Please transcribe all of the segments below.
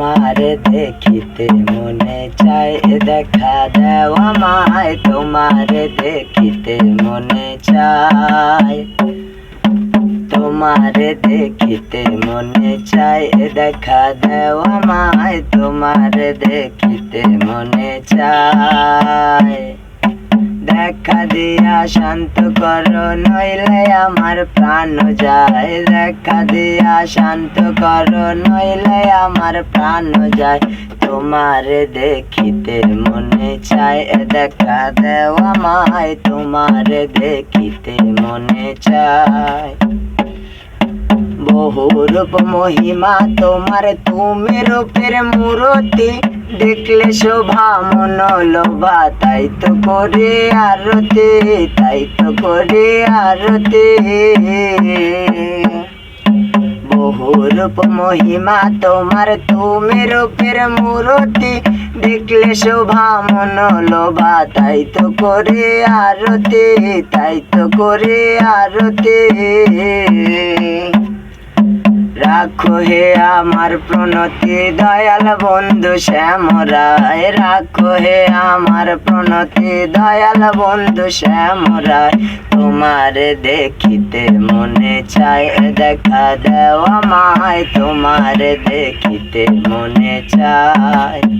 তোমারে দেখিতে মনে চায়, দেখা দেও আমায়। তোমার দেখিতে মনে চাই তোমার দেখিতে মনে চায়, দেখা দেও আমায়। তোমার দেখিতে মনে চায়। দেখা দিয়া শান্ত করো, নইলে আমার প্রাণ যায়। দেখা দিয়া শান্ত করো, নইলে আমার প্রাণ যায়। তোমার দেখিতে মনে চায় দেখা দেও আমায়, তোমার দেখিতে মনে চায় বহু রূপ মহিমা তোমার, তুমি রূপের মূরতি। দেখলে শোভা মন লোভা তাই তো করে আরতে, তাই তো করে আরতে। বহু রূপ মহিমা তোমার, তুমি রূপের মূরতি। দেখলে শোভা মন লোভা তাই তো করে আরতে, তাই তো করে আরতে। রাখো হে আমার প্রণতি, দয়াল বন্ধু শ্যামরায়। রাখো হে আমার প্রণতি, দয়াল বন্ধু শ্যামরায়। তোমার দেখিতে মনে চায়, দেখা দেও মায় তোমার দেখিতে মনে চায়।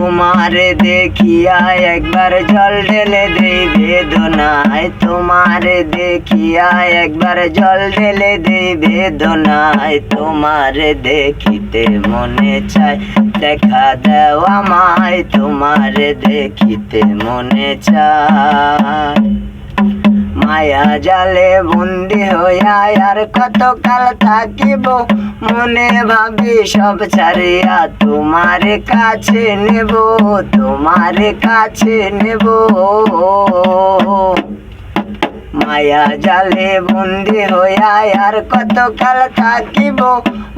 তোমারে দেখিয়া একবার জল ঢেলে দেই বেদনায়। তোমারে দেখিয়া একবার জল ঢেলে দেই বেদনায়। তোমারে দেখিতে মনে চায়, দেখা দেও আমায়। তোমারে দেখিতে মনে চায়। মায়া জালে বন্দি হইয়া আর কত কাল থাকিব? মনে ভাবি সব ছাড়িয়া তোমার কাছে নেব, তোমার কাছে নেব। মায়া জালে বন্দি হইয়া আর কত কাল থাকিব?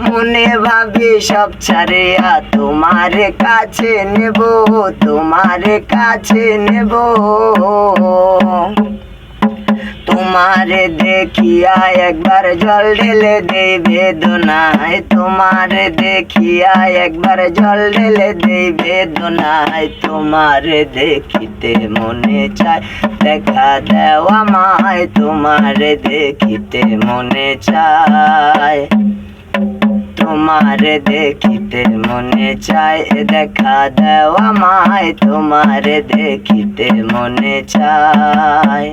মনে ভাবি সব ছাড়িয়া তোমার কাছে নেব, তোমার কাছে নেব। তোমারে দেখিয়া একবার জল ঢেলে দেই বেদনায়। তোমারে দেখিয়া একবার জল ঢেলে দেই বেদনায়। তোমারে দেখিতে মনে চায়, দেখা দেও আমায়। তোমারে দেখিতে মনে চায়, তোমারে দেখিতে মনে চায় দেখা দেও আমায়। তোমারে দেখিতে মনে চায়।